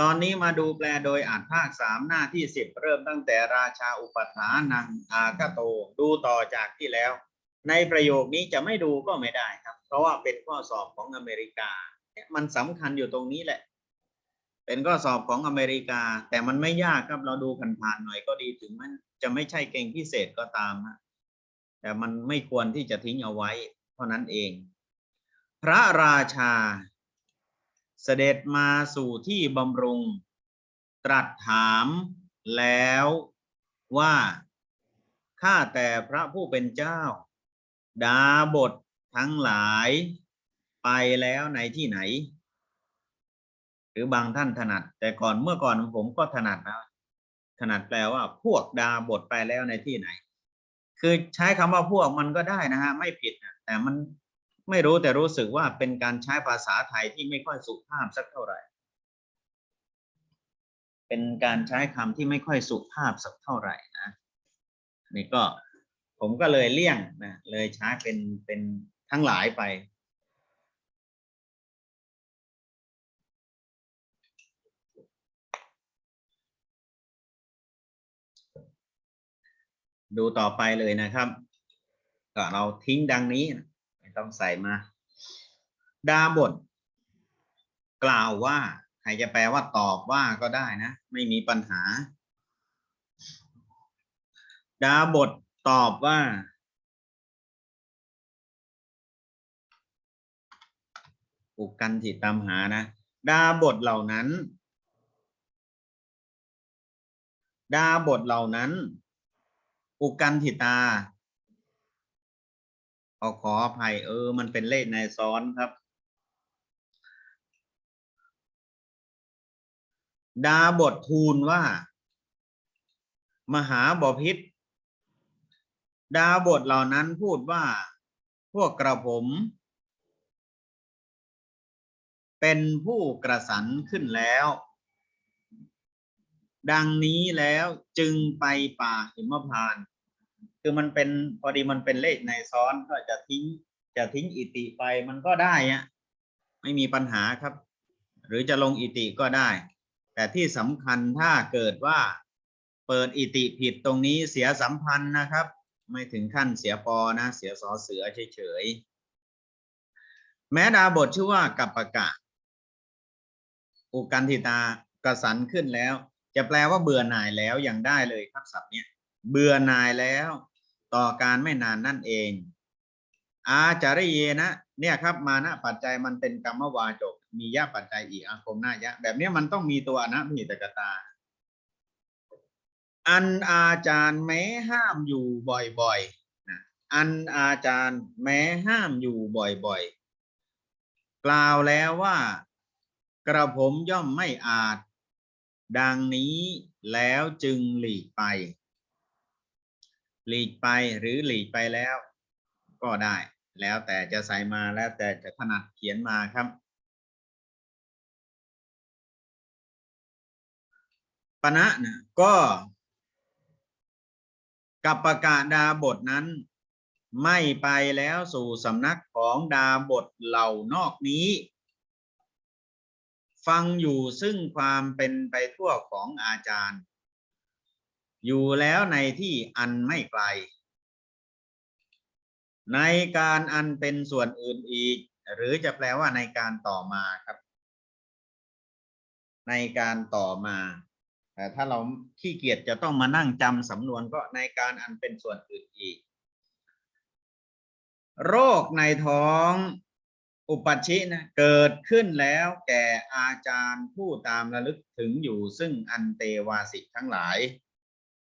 ตอนนี้มาดูแปลโดยอ่านภาคสามหน้าที่สิบเริ่มตั้งแต่ราชาอุปถานังอากาโต ดูต่อจากที่แล้ว ในประโยคนี้จะไม่ดูก็ไม่ได้ครับ เพราะว่าเป็นข้อสอบของอเมริกา มันสำคัญอยู่ตรงนี้แหละ เป็นข้อสอบของอเมริกา แต่มันไม่ยากครับเราดูผ่านๆหน่อยก็ดีถึงมันจะไม่ใช่เก่งพิเศษก็ตามฮะแต่มันไม่ควรที่จะทิ้งเอาไว้ เท่านั้นเอง พระราชา เสด็จมาสู่ที่บำรุง ตรัสถามแล้วว่าข้าแต่พระผู้เป็นเจ้า ดาบททั้งหลายไปแล้วในที่ไหน หรือบางท่านถนัด แต่ก่อนเมื่อก่อนผมก็ถนัดนะถนัดแปลว่า พวกดาบทไปแล้วในที่ไหน คือใช้คำว่าพวกมันก็ได้นะฮะ ไม่ผิดนะแต่มัน ไม่รู้แต่รู้สึกว่าเป็นการใช้ภาษาไทยที่ไม่ค่อยสุภาพสักเท่าไหร่ เป็นการใช้คำที่ไม่ค่อยสุภาพสักเท่าไหร่นะนี่ก็ผมก็เลยเลี่ยงนะเลยใช้เป็นเป็นทั้งหลายไป ดูต่อไปเลยนะครับ ก็เราทิ้งดังนี้นะ ต้องใส่มา ดาบท กล่าวว่า ใครจะแปลว่าตอบว่าก็ได้นะ ไม่มีปัญหา ดาบทตอบว่า อุกกันถิตามหานะ ดาบทเหล่านั้น ดาบทเหล่านั้น อุกกันถิตา ขอขออภัยเออ มันเป็นเลขในซ้อนครับ ดาบททูลว่า มหาบพิษดาบทเหล่านั้นพูดว่า พวกกระผม เป็นผู้กระสันขึ้นแล้ว ดังนี้แล้วจึงไปป่าหิมพานต์ คือมันเป็นพอดีมันเป็นเลขในซ้อนก็จะทิ้งจะทิ้งอิติไปมันก็ได้อะไม่มีปัญหาครับ หรือจะลงอิติก็ได้ แต่ที่สำคัญถ้าเกิดว่า เปิดอิติผิดตรงนี้เสียสัมพันธ์นะครับ ไม่ถึงขั้นเสียปอนะ เสียสอเสือเฉยๆแม้ดาบทชื่อว่ากัปปะกะ อุกันทิตากระสันขึ้นแล้ว จะแปลว่าเบื่อหน่ายแล้วอยังได้เลยครับศัพท์เนี้ยเบื่อหน่ายแล้ว ต่อการไม่นานนั่นเอง อาจาริเยนะ เนี่ยครับมานะปัจจัยมันเป็นกรรมวาจก มียะปัจจัยอีกอาคมหน้ายะ แบบนี้มันต้องมีตัวอนัพิตกตา อันอาจารย์แม้ห้ามอยู่บ่อยๆนะอันอาจารย์แม้ห้ามอยู่บ่อยๆ กล่าวแล้วว่า กระผมย่อมไม่อาจ ดังนี้แล้วจึงหลีกไป หลีกไปหรือหลีกไปแล้ว ก็ได้ แล้วแต่จะใส่มาแล้วแต่จะถนัดเขียนมาครับ ปณะนะก็ กับประกาศดาบทนั้น ไม่ไปแล้วสู่สำนักของดาบทเหล่านอกนี้ฟังอยู่ซึ่งความเป็นไปทั่วของอาจารย์ อยู่แล้วในที่อันไม่ไกล ในการอันเป็นส่วนอื่นอีก หรือจะแปลว่าในการต่อมาครับ ในการต่อมาแต่ถ้าเราขี้เกียจจะต้องมานั่งจำสำนวนก็ในการอันเป็นส่วนอื่นอีก โรคในท้องอุปัชชินะเกิดขึ้นแล้วแก่อาจารย์ผู้ตามระลึกถึงอยู่ซึ่งอันเตวาสิกทั้งหลาย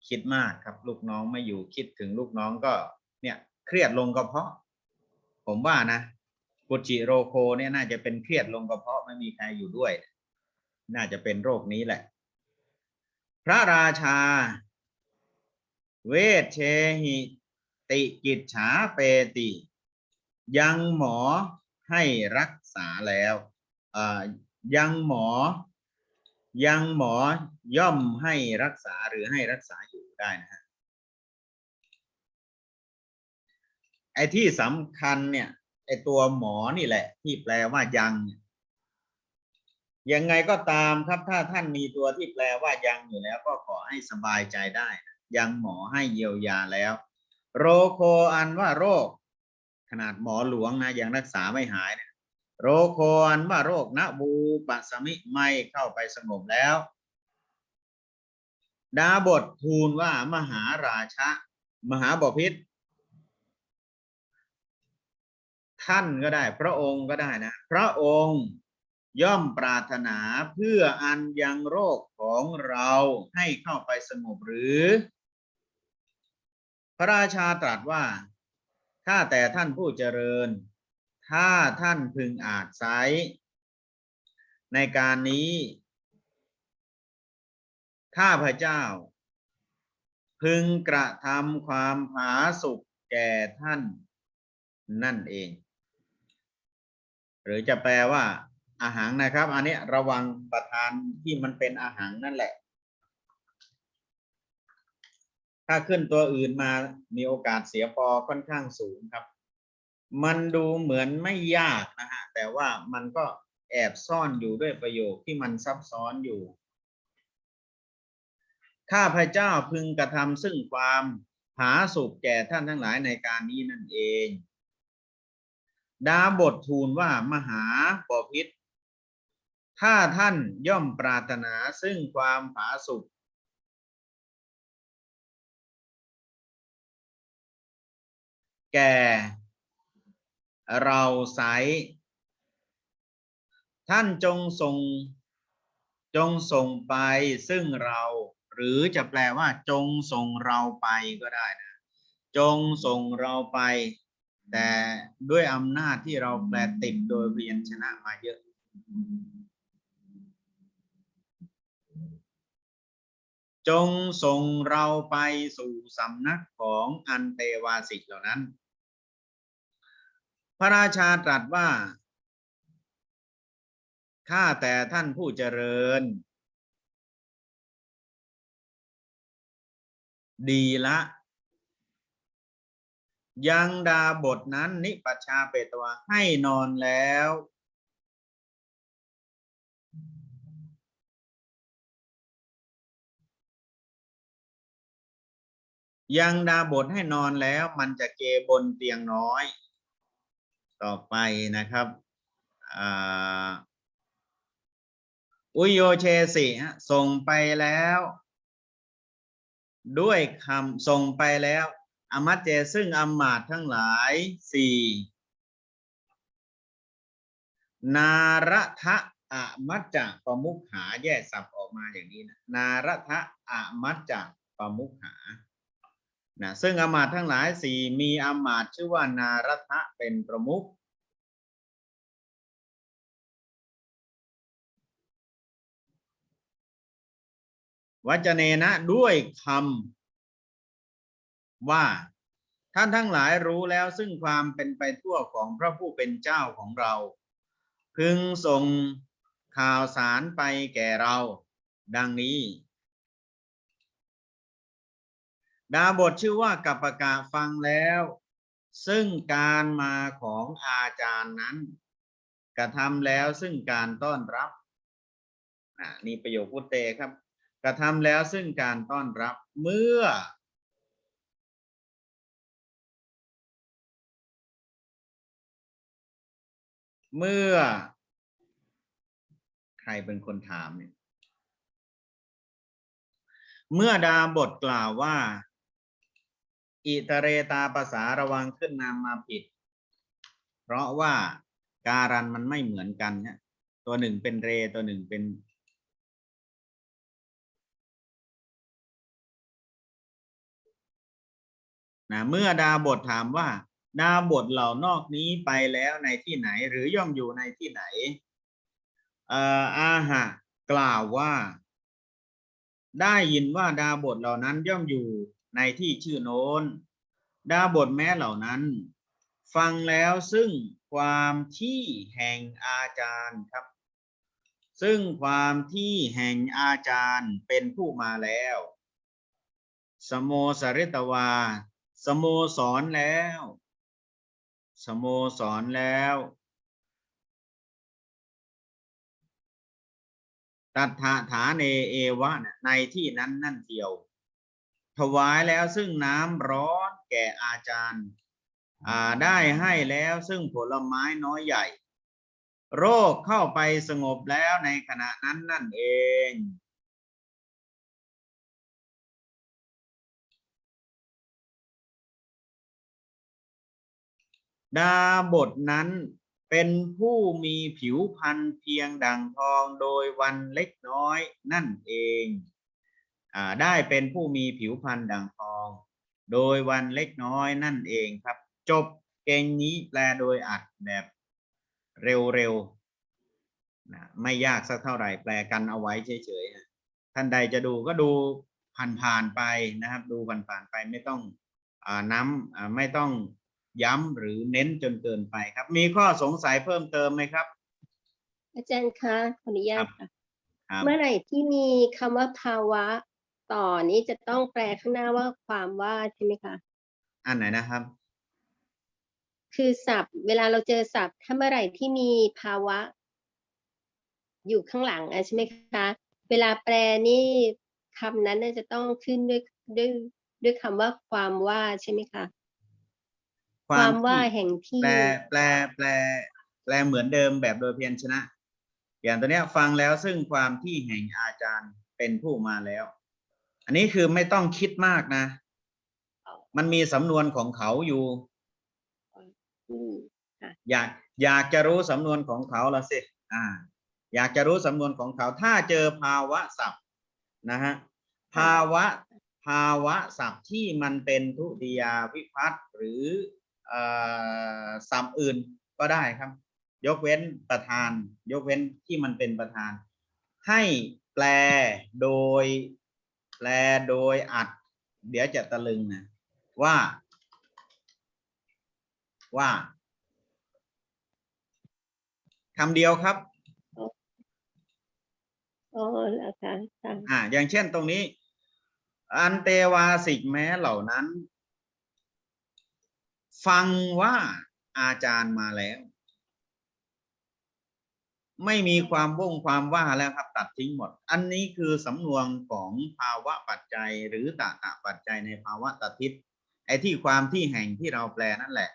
คิดมากครับ ลูกน้องไม่อยู่คิดถึงลูกน้องก็ เนี่ย เครียดลงกระเพาะ ผมว่านะกุจิโรโคเนี่ยน่าจะเป็นเครียดลงกระเพาะไม่มีใครอยู่ด้วย น่าจะเป็นโรคนี้แหละ พระราชา เวชเชหิติกิจฉาเปติ ยังหมอให้รักษาแล้วยังหมอ ยังหมอย่อมให้รักษาหรือให้รักษาอยู่ ได้นะฮะไอ้ที่สำคัญเนี่ยไอ้ตัวหมอนี่แหละ ที่แปลว่ายังยังไงก็ตามครับถ้าท่านมีตัวที่แปลว่ายังอยู่แล้ว ก็ขอให้สบายใจได้ ยังหมอให้เยียวยาแล้ว โรโคอันว่าโรค ขนาดหมอหลวงนะยังรักษาไม่หายเนี่ยโรโคอันว่าโรคนะบูปัสมิไม่เข้าไปสงบแล้ว ดาบททูลว่ามหาราชะ มหาบพิษท่านก็ได้ พระองค์ก็ได้นะ พระองค์ย่อมปรารถนาเพื่ออันยังโรคของเราให้เข้าไปสงบหรือ พระราชาตรัสว่า ถ้าแต่ท่านผู้เจริญ ถ้าท่านพึงอาจไซในการนี้ ข้าพเจ้า พึงกระทำความผาสุกแก่ท่านนั่นเอง หรือจะแปลว่า อาหารนะครับ อันนี้ระวังประทานที่มันเป็นอาหารนั่นแหละ ถ้าขึ้นตัวอื่นมามีโอกาสเสียปอค่อนข้างสูงครับ มันดูเหมือนไม่ยากนะฮะแต่ว่ามันก็แอบซ่อนอยู่ด้วยประโยคที่มันซับซ้อนอยู่ ข้าพเจ้าพึงกระทำซึ่งความผาสุกแก่ท่านทั้งหลายในการนี้นั่นเอง ดาบททูลว่ามหาปพิธถ้าท่านย่อมปรารถนาซึ่งความผาสุกแก่เราไซท่านจงส่งจงส่งไปซึ่งเรา หรือจะแปลว่าจงส่งเราไปก็ได้นะ จงส่งเราไป แต่ด้วยอำนาจที่เราแปลติดโดยพยัญชนะมาเยอะจงส่งเราไปสู่สำนักของอันเตวาสิกเหล่านั้น พระราชาตรัสว่า ข้าแต่ท่านผู้เจริญ ดีละ ยังดาบทนั้น นิปัชชาเปตวาให้นอนแล้ว ยังดาบทให้นอนแล้ว มันจะเกบนเตียงน้อย ต่อไปนะครับอุโยเชสิส่งไปแล้ว ด้วยคำส่งไปแล้วอมัจเจซึ่งอำมาตทั้งหลายสี่นาระทะอะมัจจะปมุขหาแยกสับออกมาอย่างนี้นะนาระทะอะมัจจะปมุขหานะซึ่งอมาตทั้งหลายสี่มีอมาตชื่อว่านารัทะเป็นประมุข วัจเนนะด้วยคำว่า ท่านทั้งหลายรู้แล้วซึ่งความเป็นไปทั่วของพระผู้เป็นเจ้าของเรา พึงส่งข่าวสารไปแก่เรา ดังนี้ ดาบทชื่อว่ากัปปะกะฟังแล้ว ซึ่งการมาของอาจารย์นั้น กระทำแล้วซึ่งการต้อนรับ นี่ประโยคพุทเตครับ ระทำแล้วซึ่งการต้อนรับเมื่อ เมื่อ ใครเป็นคนถามเนี่ยเมื่อดาบทกล่าวว่า อิตเรตาภาษาระวังขึ้นนามมาผิด เพราะว่าการันมันไม่เหมือนกันฮะตัวหนึ่งเป็นเรตัวหนึ่งเป็น นะเมื่อดาบทถามว่า ดาบทเหล่านอกนี้ไปแล้วในที่ไหน หรือย่อมอยู่ในที่ไหนเอ่ออาหะกล่าวว่า ได้ยินว่าดาบทเหล่านั้นย่อมอยู่ในที่ชื่อโน้น ดาบทแม้เหล่านั้น ฟังแล้วซึ่งความที่แห่งอาจารย์ครับ ซึ่งความที่แห่งอาจารย์เป็นผู้มาแล้ว สโมสริตวา สโมสอนแล้ว สโมสอนแล้ว ตัทธาฐานเนเอวะในที่นั้นนั่นเทียว ถวายแล้วซึ่งน้ำร้อนแก่อาจารย์ได้ให้แล้วซึ่งผลไม้น้อยใหญ่ โรคเข้าไปสงบแล้วในขณะนั้นนั่นเอง ดาบทนั้นเป็นผู้มีผิวพรรณเพียงดังทองโดยวันเล็กน้อยนั่นเองอได้เป็นผู้มีผิวพรรณดังทอง โดยวันเล็กน้อยนั่นเองครับ จบเกงนี้แปลโดยอัดแบบเร็วๆนะไม่ยากสักเท่าไหร่แปลกันเอาไว้เฉยๆท่านใดจะดูก็ดูผ่านๆไปนะครับ ดูผ่านๆไปไม่ต้องอน้ำไม่ต้อง ย้ำหรือเน้นจนเกินไปครับ มีข้อสงสัยเพิ่มเติมไหมครับ อาจารย์คะขออนุญาตค่ะครับเมื่อไหร่ที่มีคำว่าภาวะต่อนี้จะต้องแปลข้างหน้าว่าความว่าใช่ไหมคะ อันไหนนะครับ คือศัพท์ เวลาเราเจอศัพท์ ถ้าเมื่อไหร่ที่มีภาวะ อยู่ข้างหลังอะใช่ไหมคะ เวลาแปลนี่คำนั้นน่าจะต้องขึ้นด้วยด้วยด้วยคำว่าความว่าใช่ไหมคะ ความว่าที่แห่งที่ แปลแปลแปล แปลเหมือนเดิมแบบโดยเพียรชนะ อย่างตัวเนี้ยฟังแล้วซึ่งความที่แห่งอาจารย์เป็นผู้มาแล้ว อันนี้คือไม่ต้องคิดมากนะ มันมีสำนวนของเขาอยู่อืมอยากอยากจะรู้สำนวนของเขาละสิอ่า อยากจะรู้สำนวนของเขา ถ้าเจอภาวะศัพท์นะฮะภาวะภาวะศัพท์ที่มันเป็นทุติยาวิพัตน์หรือ เอ่อศัพท์อื่นก็ได้ครับ ยกเว้นประธาน ยกเว้นที่มันเป็นประธาน ให้แปลโดย แปลโดยอัด เดี๋ยวจะตะลึงนะว่า ว่าคำเดียวครับอ๋อแล้วค่ะค่ะอ่า อย่างเช่นตรงนี้ อันเตวาสิกแม้เหล่านั้น ฟังว่าอาจารย์มาแล้ว ไม่มีความว่งความว่าแล้วครับ ตัดทิ้งหมด อันนี้คือสำนวนของภาวะปัจจัย หรือตะตะปัจจัยในภาวะตทิศไอ้ที่ความที่แห่งที่เราแปลนั่นแหละ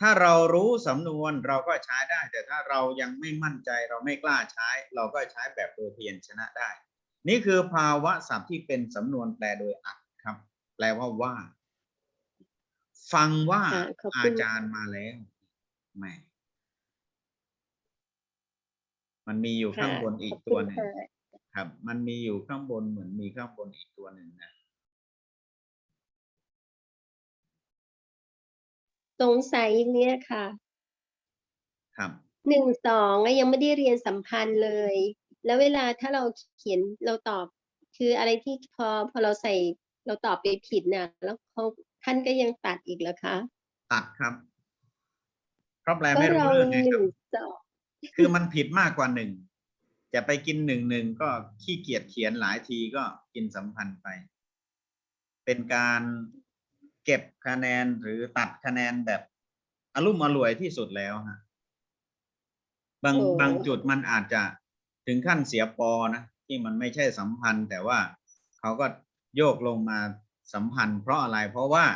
ถ้าเรารู้สำนวนเราก็ใช้ได้ แต่ถ้าเรายังไม่มั่นใจเราไม่กล้าใช้ เราก็ใช้แบบโดยเพียรชนะได้ นี่คือภาวะศัพท์ที่เป็นสำนวนแปลโดยอัดครับ แปลว่าว่า ฟังว่าค่ะขอบอาคุณจารย์มาแล้วแหมมันมีอยู่ข้างบนอีกขบตัวคุณหนึ่งค่ะครับ มันมีอยู่ข้างบนเหมือนมีข้างบนอีกตัวหนึ่งนะสงสัยเนี่ยค่ะ ครับหนึ่งสองอะยังไม่ได้เรียนสัมพันธ์เลย แล้วเวลาถ้าเราเขียนเราตอบ คืออะไรที่พอพอเราใส่เราตอบไปผิดน่ะแล้วเขา ท่านก็ยังตัดอีกเหรอคะ ตัดครับเพราะแปลก็ไม่รู้เราเรื่องไงหครันึ่บงสองคือมันผิดมากกว่าหนึ่งจะไปกินหนึ่งหนึ่งก็ขี้เกียจเขียนหลายทีก็กินสัมพันธ์ไป เป็นการเก็บคะแนนหรือตัดคะแนนแบบอารมณ์อร่วยที่สุดแล้วฮะบางโอ้บางจุดมันอาจจะถึงขั้นเสียปอนะที่มันไม่ใช่สัมพันธ์ แต่ว่าเขาก็โยกลงมา สัมพันธ์เพราะอะไรเพราะว่า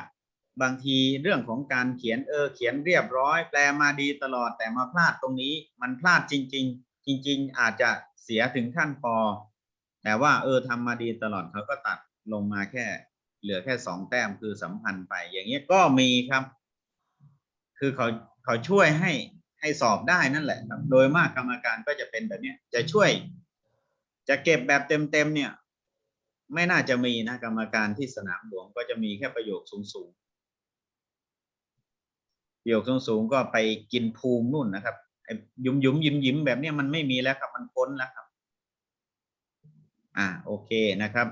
บางทีเรื่องของการเขียนเออเขียนเรียบร้อย แปลมาดีตลอดแต่มาพลาดตรงนี้มันพลาดจริง ๆ จริง ๆ อาจจะเสียถึงขั้นปอแต่ว่าเออทำมาดีตลอดเขาก็ตัดลงมาแค่ เหลือแค่สองแต้มคือสัมพันธ์ไป อย่างเงี้ยก็มีครับ คือเขาเขาช่วยให้ให้สอบได้นั่นแหละครับ โดยมากกรรมการก็จะเป็นแบบเนี้ยจะช่วย จะเก็บแบบเต็มๆเนี่ย ไม่น่าจะมีนะกรรมการที่สนามหลวงก็จะมีแค่ประโยคสูงสูงประโยคสูงสูงก็ไปกินภูมินู่นนะครับยุ่มยุ่มยิ้มยิ้มแบบนี้มันไม่มีแล้วครับมันพ้นแล้วครับ อ่าโอเคนะครับ